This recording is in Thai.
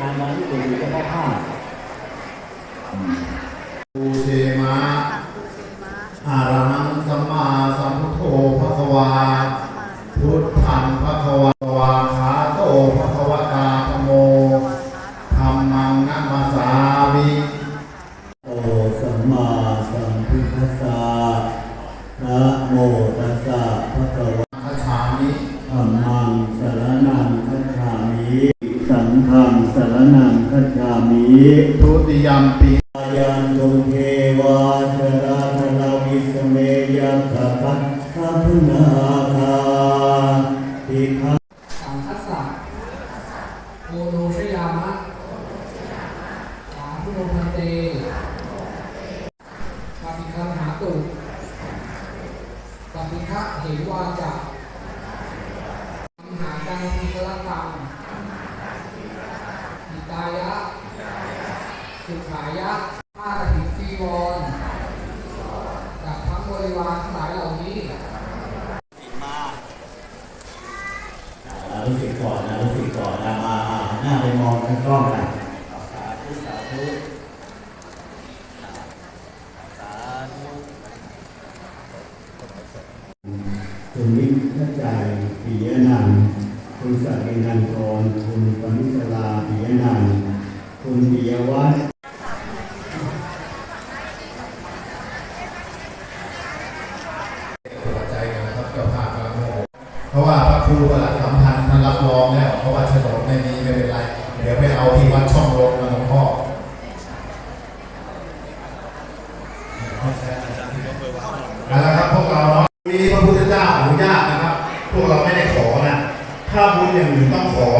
มาที่เด็กอยู่เฉพาะภาพภูเชมะอาระหังสัมมาสัมพุทโธภควา สรณังคัจฉามิทุติยมปีอายันตุเทวาชราธนาวิสเมยัตถะพัทธัพนาคาติฆาสังคัสสะโอโนชยามะสาธุโนพันเตปฏิคันหาตุปฏิฆะเหวาจักมหากังพิกลตังอิตายะ สุขายะผ้าถิจีวรกับทั้งบริวารทั้งหลายเหล่านี้อ่ารู้สึกก่อนนะรู้สึกก่อนนะมาหน้าไปมองทางกล้องนะสาธุสาธุสาธุคุณวิทยใจปิยนันท์คุณสักดินันทรคุณปณิสลาปิยนันท์ คุณปิยวัฒน์เพราะว่าพระครูประหลัดสัมพันธ์ท่านรับรองแล้วเพราะว่าโฉนดไม่มีไม่เป็นไร เดี๋ยวไปเอาที่วัดช่องลมมาหลวงพ่อนะครับพวกเราเนาะมีพระพุทธเจ้าอนุญาตนะครับ พวกเราไม่ได้ขอนะ ถ้าบุญอย่างอื่นต้องขอ